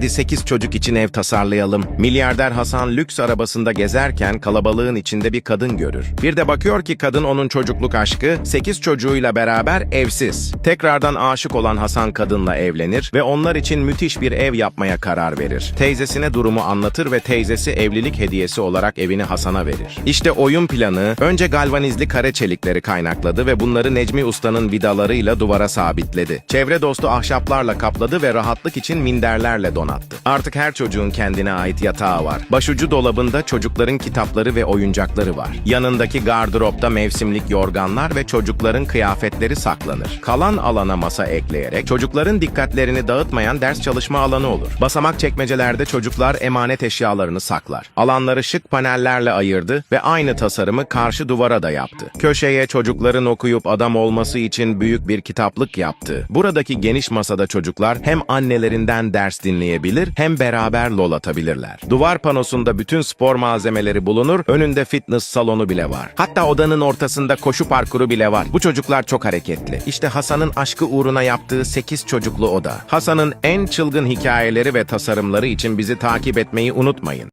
Hadi 8 çocuk için ev tasarlayalım. Milyarder Hasan lüks arabasında gezerken kalabalığın içinde bir kadın görür. Bir de bakıyor ki kadın onun çocukluk aşkı, 8 çocuğuyla beraber evsiz. Tekrardan aşık olan Hasan kadınla evlenir ve onlar için müthiş bir ev yapmaya karar verir. Teyzesine durumu anlatır ve teyzesi evlilik hediyesi olarak evini Hasan'a verir. İşte oyun planı önce galvanizli kare çelikleri kaynakladı ve bunları Necmi Usta'nın vidalarıyla duvara sabitledi. Çevre dostu ahşaplarla kapladı ve rahatlık için minderlerle donattı. Artık her çocuğun kendine ait yatağı var. Başucu dolabında çocukların kitapları ve oyuncakları var. Yanındaki gardıropta mevsimlik yorganlar ve çocukların kıyafetleri saklanır. Kalan alana masa ekleyerek çocukların dikkatlerini dağıtmayan ders çalışma alanı olur. Basamak çekmecelerde çocuklar emanet eşyalarını saklar. Alanları şık panellerle ayırdı ve aynı tasarımı karşı duvara da yaptı. Köşeye çocukların okuyup adam olması için büyük bir kitaplık yaptı. Buradaki geniş masada çocuklar hem annelerinden ders dinleyebilir hem beraber lol atabilirler. Duvar panosunda bütün spor malzemeleri bulunur, önünde fitness salonu bile var. Hatta odanın ortasında koşu parkuru bile var. Bu çocuklar çok hareketli. İşte Hasan'ın aşkı uğruna yaptığı 8 çocuklu oda. Hasan'ın en çılgın hikayeleri ve tasarımları için bizi takip etmeyi unutmayın.